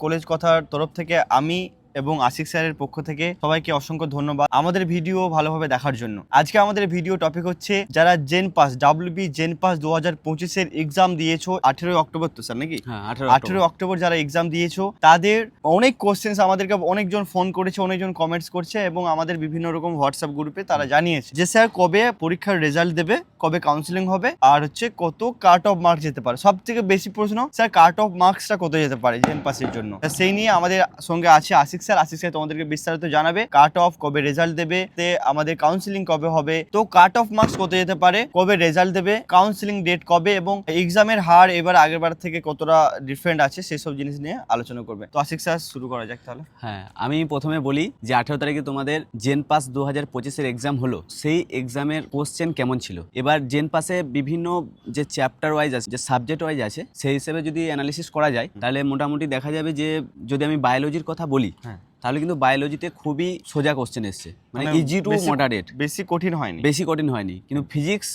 College কথার তরফ থেকে আমি এবং আশিক স্যারের পক্ষ থেকে সবাইকে অসংখ্য ধন্যবাদ আমাদের ভিডিও ভালোভাবে দেখার জন্য। আজকে আমাদের ভিডিও টপিক হচ্ছে যারা JENPAS WB JENPAS দু হাজার পঁচিশের এক্সাম দিয়েছ আঠেরোই অক্টোবর তো স্যার নাকি? হ্যাঁ আঠেরোই অক্টোবর। যারা এক্সাম দিয়েছ তাদের অনেক কোশ্চেন্স আমাদেরকে অনেকজন ফোন করেছে অনেকজন কমেন্টস করছে এবং আমাদের বিভিন্ন রকম হোয়াটসঅ্যাপ গ্রুপে তারা জানিয়েছে যে স্যার কবে পরীক্ষার রেজাল্ট দেবে কবে কাউন্সিলিং হবে আর হচ্ছে কত কাট অফ মার্কস যেতে পারে। সব থেকে বেশি প্রশ্ন স্যার কাট অফ মার্কসটা কত যেতে পারে জেন পাসের জন্য? সেই নিয়ে আমাদের সঙ্গে আছে আশিক স্যার আশিক স্যার তোমাদেরকে বিস্তারিত জানাবে। কাট অফ কবে রেজাল্ট দেবে, তে আমাদের কাউন্সিলিং কবে হবে। তো কাট অফ মার্কস কত যেতে পারে, কবে রেজাল্ট দেবে কাউন্সিলিং ডেট কবে এবং এক্সামের হার এবার আগের বার থেকে কতটা ডিফারেন্ট আছে সেসব জিনিস নিয়ে আলোচনা করবে। তো আশিক স্যার শুরু করা যাক তাহলে। হ্যাঁ আমি প্রথমে বলি যে আঠেরো তারিখে তোমাদের জেন পাস দু হাজার পঁচিশের এক্সাম হলো, সেই এক্সামের কোশ্চেন কেমন ছিল? এবার জেন পাসে বিভিন্ন যে চ্যাপ্টার ওয়াইজ আছে, যে সাবজেক্ট ওয়াইজ আছে, সেই হিসেবে যদি অ্যানালিসিস করা যায়, তাহলে মোটামুটি দেখা যাবে যে যদি আমি বায়োলজির কথা বলি। তাহলে কিন্তু বায়োলজিতে খুবই সোজা কোশ্চেন এসছে। মানে ইজি টু মডারেট বেশি কঠিন হয়নি। বেশি কঠিন হয়নি। কিন্তু ফিজিক্স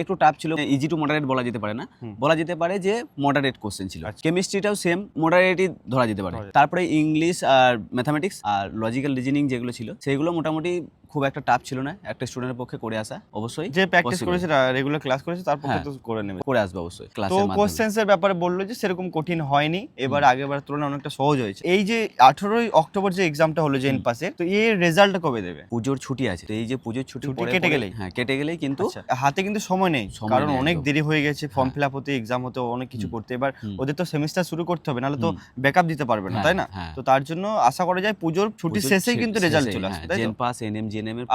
একটু টাফ ছিল। ইজি টু মডারেট বলা যেতে পারে না। বলা যেতে পারে যে মডারেট কোশ্চেন ছিল। কেমিস্ট্রিটাও সেম মডারেটই ধরা যেতে পারে। তারপরে ইংলিশ আর ম্যাথামেটিক্স আর লজিক্যাল রিজনিং যেগুলো ছিল সেগুলো মোটামুটি খুব একটা টাফ ছিল না একটা স্টুডেন্টের পক্ষে করে আসা অবশ্যই যে প্র্যাকটিস করেছে রেগুলার ক্লাস করেছে তার পক্ষে হ্যাঁ। তো করে নেবে করে আসবে অবশ্যই তো কোশ্চেন্স এর ব্যাপারে বলল যে সেরকম কঠিন হয়নি এবার আগেরবার তুলনায় অনেকটা সহজ হয়েছে এই যে আঠেরোই অক্টোবর যে এক্সামটা হলো হুম। পাসে তো এর রেজাল্টটা কবে দেবে পুজোর ছুটি আছে তো এই যে পুজোর ছুটি কেটে গেলেই? হ্যাঁ কেটে গেলেই কিন্তু আচ্ছা, হাতে কিন্তু সময় নেই কারণ অনেক দেরি হয়ে গেছে ফর্ম। ফিল আপ হতে এক্সাম হতে অনেক কিছু করতে এবার ওদের তো সেমিস্টার শুরু করতে হবে নাহলে তো। ব্যাকআপ দিতে পারবে না হ্যাঁ, তাই না হ্যাঁ। তো তার জন্য আশা করা যায় পুজোর ছুটি শেষেই কিন্তু রেজাল্ট চলে আসবে? জেন পাস এনএম জিএনএম এর।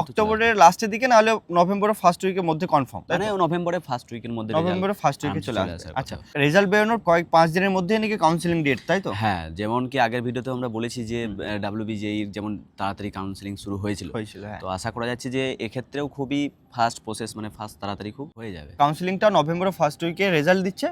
অক্টোবরের লাস্টের দিকে না হলে নভেম্বরের ফার্স্ট উইকের মধ্যে কনফার্ম তাই মানে? নভেম্বরের ফার্স্ট উইকের মধ্যে নভেম্বরের ফার্স্ট উইকে চলে আসবে। আচ্ছা রেজাল্ট বেরোনোর কয়েক পাঁচ দিনের মধ্যে নাকি কাউন্সিলিং ডেট তাই তো? হ্যাঁ যেমন কি আগের ভিডিওতে আমরা বলেছি যে ডাব্লিউবিজেই যেমন তাড়াতাড়ি কাউন্সিলিং শুরু হয়েছিল। হয়েছিল হ্যাঁ। তো আশা করা যাচ্ছে যে এক্ষেত্রেও খুবই ফাস্ট প্রসেস মানে ফাস্ট তাড়াতাড়ি খুব হয়ে যাবে। কাউন্সিলিংটা নভেম্বরের ফার্স্ট উইকে রেজাল্ট দিচ্ছে।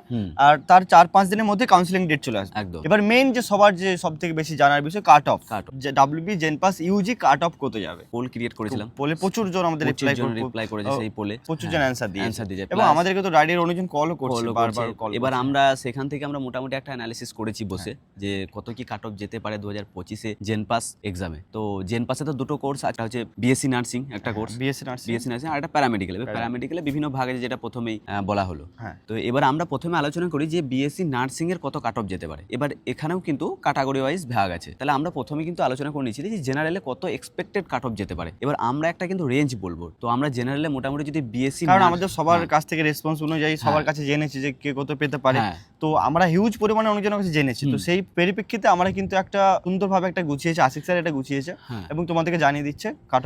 আর তার চার পাঁচ দিনের মধ্যে কাউন্সিলিং ডেট চলে আসবে। একদম। এবার মেইন যে সবার যে সব থেকে বেশি জানার বিষয় কাট অফ কাট। যে WB JENPAS UG cut off কত যাবে। পোল ক্রিয়েট করেছিলাম। বলে প্রচুর জন আমাদের রিপ্লাই রিপ্লাই করেছে সেই পোলে প্রচুর জন অ্যান্সার দিয়েছে। অ্যান্সার দিয়েছে। এবং আমাদেরকে তো রাইডের অনেকজন কলও করছে বারবার কল এবার আমরা সেখান থেকে আমরা মোটামুটি একটা অ্যানালিসিস করেছি বসে যে কত কি কাট অফ যেতে পারে দু হাজার পঁচিশে জেন পাস এক্সামে তো জেন পাসে তো দুটো কোর্স একটা হচ্ছে বিএসসি নার্সিং একটা course BSc nursing BSc nursing আর একটা প্যারামেডিক্যাল এবার। প্যারামেডিক্যালে বিভিন্ন ভাগে যেটা প্রথমেই বলা হলো। হ্যাঁ। তো এবার আমরা প্রথমে আলোচনা করি যে বিএসসি নার্সিং এর কত কাট অফ যেতে পারে। এবার এখানেও কিন্তু ক্যাটাগরি ওয়াইজ ভাগ আছে। তাহলে আমরা প্রথমে কিন্তু আলোচনা করে নিয়েছি যে জেনারেলে কত এক্সপেক্টেড কাট অফ যেতে পারে। এবার আমরা একটা কিন্তু রেঞ্জ বলব। তো আমরা জেনারেলে মোটামুটি যদি বিএসসি কারণ আমাদের সবার কাছ থেকে রেসপন্স অনুযায়ী সবার হ্যাঁ। কাছে জেনেছি যে কে কত পেতে পারে। হ্যাঁ। তো আমরা হিউজ পরিমাণে অনেকজনের কাছে জেনেছি। তো সেই পরিপ্রেক্ষিতে আমরা কিন্তু একটা সুন্দরভাবে একটা গুছিয়েছে আশিক স্যার এটা গুছিয়েছে হ্যাঁ। এবং তোমাদেরকে জানিয়ে দিচ্ছে কাট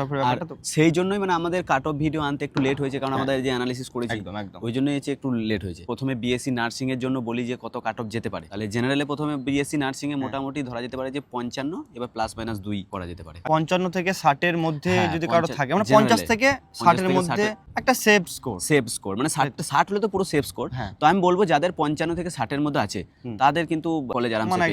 তো। সেই জন্যই মানে আমাদের কাট অফ ভিডিও আনতে একটু লেট হয়েছে কারণ হ্যাঁ। আমাদের যে অ্যানালিসিস করেছি। একদম একদম। ওই জন্যই হচ্ছে একটু লেট হয়েছে। প্রথমে বিএসসি নার্সিং এর জন্য বলি যে কত কাট অফ যেতে পারে। তাহলে জেনারেলে প্রথমে বিএসসি নার্সিং এ হ্যাঁ। মোটামুটি ধরা যেতে পারে যে পঞ্চান্ন এবার প্লাস মাইনাস দুই করা যেতে পারে। পঞ্চান্ন থেকে ষাটের মধ্যে হ্যাঁ, যদি কারও থাকে মানে পঞ্চাশ থেকে ষাটের মধ্যে একটা সেফ স্কোর সেভ স্কোর মানে ষাট ষাট হলে তো পুরো সেভ স্কোর তো আমি বলব যাদের পঞ্চান্ন থেকে ষাটের মধ্যে আছে তাদের কিন্তু কলেজ আরামসে মানে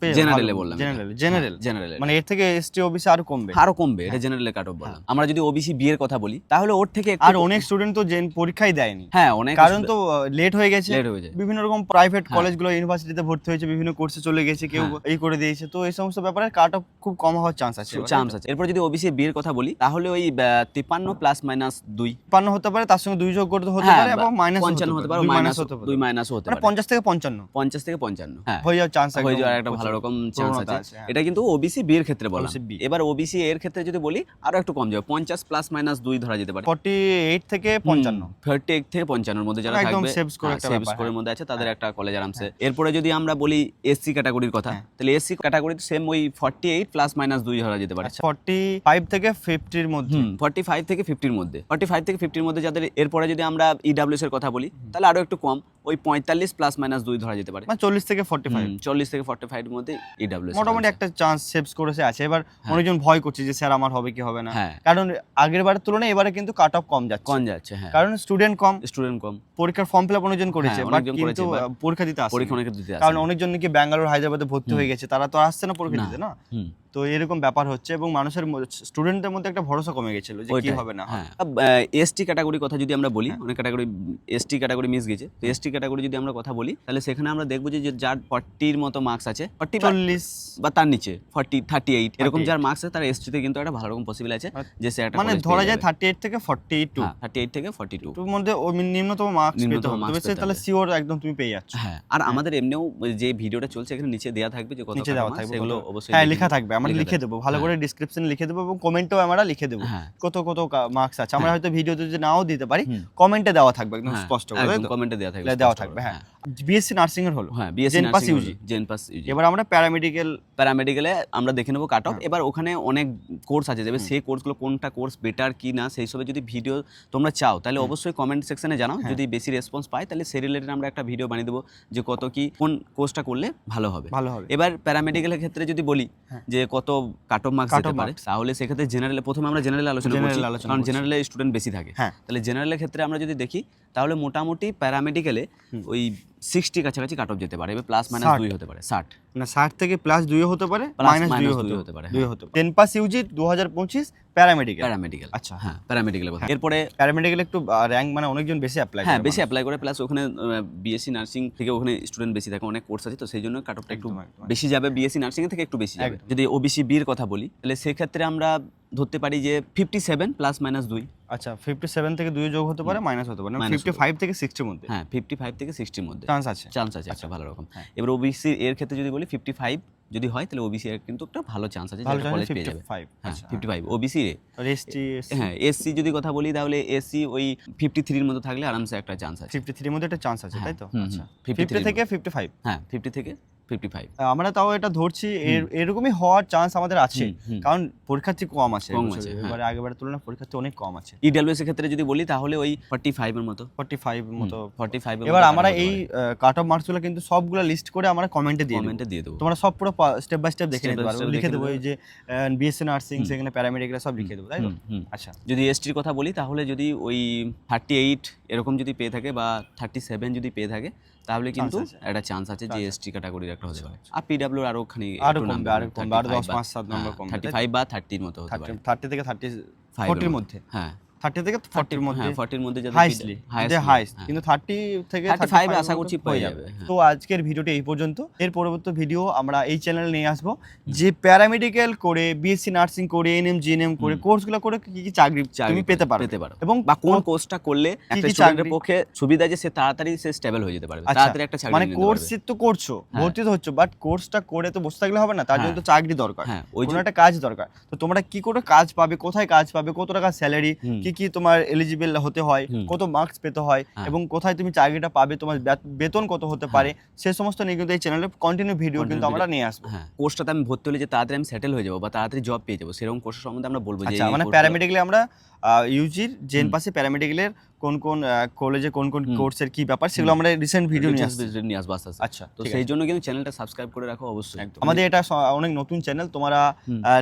পেয়ে যাবে জেনারেলে বললাম general, general। জেনারেলে মানে এর থেকে এসটি ওবিসি আরও কমবে। আরও কমবে এটা জেনারেলে কাট অফ বললাম। আমরা যদি ওবিসি বিয়ের কথা বলি তাহলে ওর থেকে একটু- আর অনেক স্টুডেন্ট তো জেন পরীক্ষাই দেয়নি। হ্যাঁ অনেক কারণ তো লেট হয়ে গেছে। লেট হয়ে যায় বিভিন্ন রকম প্রাইভেট। কলেজগুলো ইউনিভার্সিটিতে ভর্তি হয়েছে বিভিন্ন কোর্সে চলে গেছে কেউ হ্যাঁ। এই করে দিয়েছে। তো এই সমস্ত ব্যাপারে কাট অফ খুব কম হওয়ার চান্স আছে। চান্স আছে। এরপর যদি ওবিসি বিয়ের কথা বলি তাহলে ওই তিপ্পান্ন প্লাস মাইনাস দুই। তিপ্পান্ন হতে পারে তার সঙ্গে দুই যোগ করতে হতে হ্যাঁ, পারে এবং মাইনাস পঞ্চান্ন হতে পারে মাইনাস মাইনাস হতে পারে। দুই মাইনাসও হতে মানে পারে। পঞ্চাশ থেকে পঞ্চান্ন। পঞ্চাশ থেকে পঞ্চান্ন। হ্যাঁ। হয়ে যাওয়ার চান্স হয়ে যাওয়ার একটা ভালো রকম চান্স আছে। হ্যাঁ। এটা কিন্তু ওবিসি বিয়ের ক্ষেত্রে বলা এবার ওবিসি এর ক্ষেত্রে যদি বলি আরও একটু কম যাবে। পঞ্চাশ প্লাস মাইনাস দুই ধরা যেতে পারে। ফর্টি এইট থেকে পঞ্চান্ন। থার্টি এইট থেকে পঞ্চান্নর মধ্যে যারা একদম থাকবে safe score একটা সেভ ব্যাপার, হ্যাঁ। মধ্যে আছে তাদের একটা কলেজ আরামসে এরপরে যদি আমরা বলি এসসি ক্যাটাগরির কথা হ্যাঁ। তাহলে এসসি ক্যাটাগরি সেম ওই ফর্টি এইট প্লাস মাইনাস দুই ধরা যেতে পারে। ফর্টি ফাইভ থেকে ফিফটির মধ্যে। ফর্টি ফাইভ থেকে ফিফটির মধ্যে। ফর্টি ফাইভ থেকে ফিফটির মধ্যে যাদের এরপরে যদি আমরা ইডাব্লিউএস এর কথা বলি তাহলে আরও একটু কম ওই পঁয়তাল্লিশ প্লাস মাইনাস দুই ধরা যেতে পারে। মানে চল্লিশ থেকে ফর্টি ফাইভ চল্লিশ থেকে ফর্টি ফাইভ মধ্যে ইডাব্লিউএস মোটামুটি একটা চান্স সেভ করেছে আছে। এবার অনেকজন ভয় করছে যে স্যার আমার হবে কি হবে না? হ্যাঁ। কারণ আগের বারের তুলনায় এবারে কিন্তু কাট অফ কম যাচ্ছে। কম যাচ্ছে হ্যাঁ। কারণ স্টুডেন্ট কম স্টুডেন্ট কম। পরীক্ষার ফর্ম ফিল আপ অনেকজন করেছে হ্যাঁ, বাট কিন্তু পরীক্ষা দিতে আসে পরীক্ষা অনেকে দিতে আসে কারণ। অনেকজন নাকি ব্যাঙ্গালোর হায়দ্রাবাদে ভর্তি হয়ে গেছে তারা তো আসছে না পরীক্ষা দিতে না। তো এরকম ব্যাপার হচ্ছে এবং মানুষের স্টুডেন্টদের মধ্যে একটা ভরসা কমে গেছিল যে কি হবে না হ্যাঁ। এসটি ক্যাটাগরির কথা যদি আমরা বলি হ্যাঁ। অনেক ক্যাটাগরি এসটি ক্যাটাগরি মিস গেছে। তো এসটি ক্যাটাগরি যদি আমরা কথা বলি তাহলে সেখানে আমরা দেখব যে যার ফর্টির মতো মার্কস আছে ফর্টি চল্লিশ। বা তার নিচে ফর্টি থার্টি এইট এরকম যার মার্কস আছে তার এসটিতে কিন্তু একটা ভালো রকম পসিবল আছে। যে সে একটা মানে ধরা যায় থার্টি এইট থেকে ফর্টি টু থার্টি এইট থেকে ফর্টি টু টুর মধ্যে ওই নিম্নতম মার্কস পেতে হবে। তাহলে। শিওর একদম তুমি পেয়ে যাচ্ছ। হ্যাঁ আর আমাদের এমনিও যে ভিডিওটা চলছে এখানে নিচে দেওয়া থাকবে যে কত দেওয়া থাকবে সেগুলো অবশ্যই হ্যাঁ লেখা থাকবে। আমরা লিখে দেবো ভালো করে ডিসক্রিপশনে লিখে দেবো এবং কমেন্টেও আমরা লিখে দেবো। হ্যাঁ। কত কত মার্কস আছে। আমরা হ্যাঁ। হয়তো ভিডিওতে যদি নাও দিতে পারি কমেন্টে দেওয়া থাকবে একদম হ্যাঁ, স্পষ্ট করে কমেন্টে দেওয়া থাকবে দেওয়া থাকবে হ্যাঁ। বিএসসি নার্সিং এর হলো? হ্যাঁ বিএসসি পাস ইউজি এবার আমরা প্যারামেডিক্যাল প্যারামেডিক্যালে আমরা দেখে নেব কাট অফ হ্যাঁ। এবার ওখানে অনেক কোর্স আছে যাবে সেই কোর্সগুলো কোনটা কোর্স বেটার কি না সেই সবে যদি ভিডিও তোমরা চাও তাহলে অবশ্যই কমেন্ট সেকশনে জানাও। হ্যাঁ। যদি বেশি রেসপন্স পাই তাহলে সেই রিলেটেড আমরা একটা ভিডিও বানিয়ে দেবো যে কত কি কোন কোর্সটা করলে ভালো হবে। ভালো হবে। এবার প্যারামেডিক্যালের ক্ষেত্রে যদি বলি হ্যাঁ। যে কত কাট অফ মার্কস দিতে যেতে পারে। তাহলে সেক্ষেত্রে জেনারেলে প্রথমে আমরা জেনারেল আলোচনা করছি কারণ জেনারেলে স্টুডেন্ট বেশি থাকে হ্যাঁ। তাহলে জেনারেলের ক্ষেত্রে আমরা যদি দেখি তাহলে মোটামুটি প্যারামেডিক্যালে। ওই সিক্সটি কাছাকাছি কাট অফ যেতে পারে এবার প্লাস মাইনাস দুই হতে পারে ষাট। না ষাট থেকে প্লাস দুইও হতে পারে মাইনাস দুইও হতে হতে পারে, দুই হ্যাঁ। হতে পারে। টেন পাস ইউজি দু হাজার পঁচিশ প্যারামেডিক্যাল প্যারামেডিক্যাল আচ্ছা। হ্যাঁ প্যারামেডিক্যালের কথা। হ্যাঁ। এরপরে প্যারামেডিক্যাল একটু র্যাঙ্ক মানে অনেকজন বেশি অ্যাপ্লাই হ্যাঁ বেশি অ্যাপ্লাই করে প্লাস ওখানে বিএসসি নার্সিং থেকে ওখানে স্টুডেন্ট বেশি থাকে অনেক কোর্স আছে তো সেই জন্য কাট অফটা একটু বেশি যাবে বিএসসি নার্সিং থেকে একটু বেশি যাবে। যদি ওবিসি বির কথা বলি তাহলে সেক্ষেত্রে আমরা ধরতে পারি যে ফিফটি সেভেন প্লাস মাইনাস দুই। আচ্ছা ফিফটি সেভেন থেকে দুই যোগ হতে পারে মাইনাস হতে পারে। ফিফটি হতে ফাইভ থেকে সিক্সটির মধ্যে। হ্যাঁ ফিফটি ফাইভ থেকে সিক্সটির মধ্যে। চান্স আছে। চান্স আছে একটা ভালো রকম। হ্যাঁ। এবার ওবিসি এর ক্ষেত্রে যদি বলি ফিফটি ফাইভ যদি হয় তাহলে ওবিসি এর কিন্তু একটা ভালো চান্স আছে ভালো কলেজ পেয়ে যাবে। হ্যাঁ ফিফটি ফাইভ ওবিসি রে। রেস্টি হ্যাঁ এসসি যদি কথা বলি তাহলে এসসি ওই ফিফটি থ্রির মতো থাকলে আরামসে একটা চান্স আছে। ফিফটি থ্রির মধ্যে একটা চান্স আছে তাই তো? আচ্ছা। 53 ফিফটি থেকে ফিফটি ফাইভ হ্যাঁ ফিফটি থেকে ফিফটি ফাইভ আমরা তাও এটা ধরছি এর- এরকমই হওয়ার চান্স আমাদের আছে। কারণ পরীক্ষার্থী কম আছে। কম আছে, হ্যাঁ। এবারে আগেবারের তুলনায় পরীক্ষার্থী অনেক কম আছে। ইডাব্লিউএস এর ক্ষেত্রে যদি বলি তাহলে ওই ফর্টি ফাইভের মতো। ফর্টি ফাইভ মতো। ফর্টি ফাইভ এবার আমরা এই কাট অফ মার্কসগুলো কিন্তু সবগুলো লিস্ট করে আমরা কমেন্টে দিয়ে দেবো। কমেন্টে দিয়ে দেবো। তোমরা সব পুরো স্টেপ বাই স্টেপ দেখে নিতে পারবে। লিখে দেবো। এই যে বিএসসি নার্সিং। সেখানে প্যারামেডিক্যাল সব লিখে দেবো তাই তো। আচ্ছা। যদি এসটির কথা বলি তাহলে যদি ওই থার্টি এইট এরকম যদি পেয়ে থাকে বা থার্টি সেভেন যদি পেয়ে থাকে তাহলে কিন্তু একটা চান্স আছে যে এসটি ক্যাটাগরির একটা হতে পারে। আর পিডাব্লিউ আরও খানি আরও কমবে আরও কমবে আরও দশ পাঁচ সাত নম্বর কমবে থার্টি ফাইভ বা থার্টির মতো হতে পারে। থার্টি থেকে থার্টি 5 এর মধ্যে? হ্যাঁ। থার্টি থেকে ফর্টির মধ্যে হ্যাঁ ফর্টির মধ্যে যাদের হাইস্টলি হাইস্ট কিন্তু থার্টি থেকে 35 35 আশা করছি পেয়ে যাবে হ্যাঁ। তো আজকের ভিডিওটি এই পর্যন্ত। এর পরবর্তী ভিডিও আমরা এই চ্যানেলে নিয়ে আসব যে প্যারামেডিক্যাল করে বিএসসি নার্সিং করে এনএম জিএনএম করে কোর্সগুলো করে কি কি চাকরি তুমি পেতে পারো। পেতে পারো। এবং বা কোন কোর্সটা করলে একটা স্টুডেন্টের পক্ষে সুবিধা যে সে তাড়াতাড়ি সে স্টেবল হয়ে যেতে পারবে আচ্ছা, তাড়াতাড়ি একটা চাকরি মানে কোর্স তো করছ হ্যাঁ। ভর্তি তো হচ্ছে বাট কোর্সটা করে তো বসে থাকলে হবে না তার জন্য হ্যাঁ। তো চাকরি দরকার। হ্যাঁ ওই জন্য একটা কাজ দরকার। তো তোমরা কি করে কাজ পাবে কোথায় কাজ পাবে কত টাকা স্যালারি কি কি তোমার এলিজিবল হতে হয় কত মার্কস পেতে হয় হ্যাঁ। এবং কোথায় তুমি চাকরিটা পাবে তোমার বেতন কত হতে পারে সে সমস্ত নিয়ে কিন্তু এই চ্যানেলে কন্টিনিউ ভিডিও কিন্তু আমরা নিয়ে আসব। হ্যাঁ। কোর্সটাতে আমি ভর্তি হলে যে তাড়াতাড়ি আমি সেটেল হয়ে যাব বা তাড়াতাড়ি জব পেয়ে যাব সেরকম কোর্সের সম্বন্ধে আমরা বলব যে আচ্ছা মানে প্যারামেডিক্যালে আমরা ইউজির জেন পাশে প্যারামেডিক্যালের কোন কোন কলেজে কোন কোন কোর্সের কি ব্যাপার সেগুলো আমরা রিসেন্ট ভিডিও নিয়ে আসবে নিয়ে আসব আস্তে আস্তে। আচ্ছা তো সেই জন্য কিন্তু চ্যানেলটা সাবস্ক্রাইব করে রাখো অবশ্যই। আমাদের এটা অনেক নতুন চ্যানেল তোমরা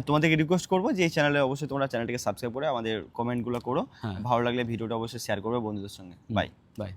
তোমাদেরকে রিকোয়েস্ট করব যে এই চ্যানেলে অবশ্যই তোমরা চ্যানেলটিকে সাবস্ক্রাইব করে আমাদের কমেন্টগুলো করো। হ্যাঁ। ভালো লাগলে ভিডিওটা অবশ্যই শেয়ার করবে বন্ধুদের সঙ্গে। Bye bye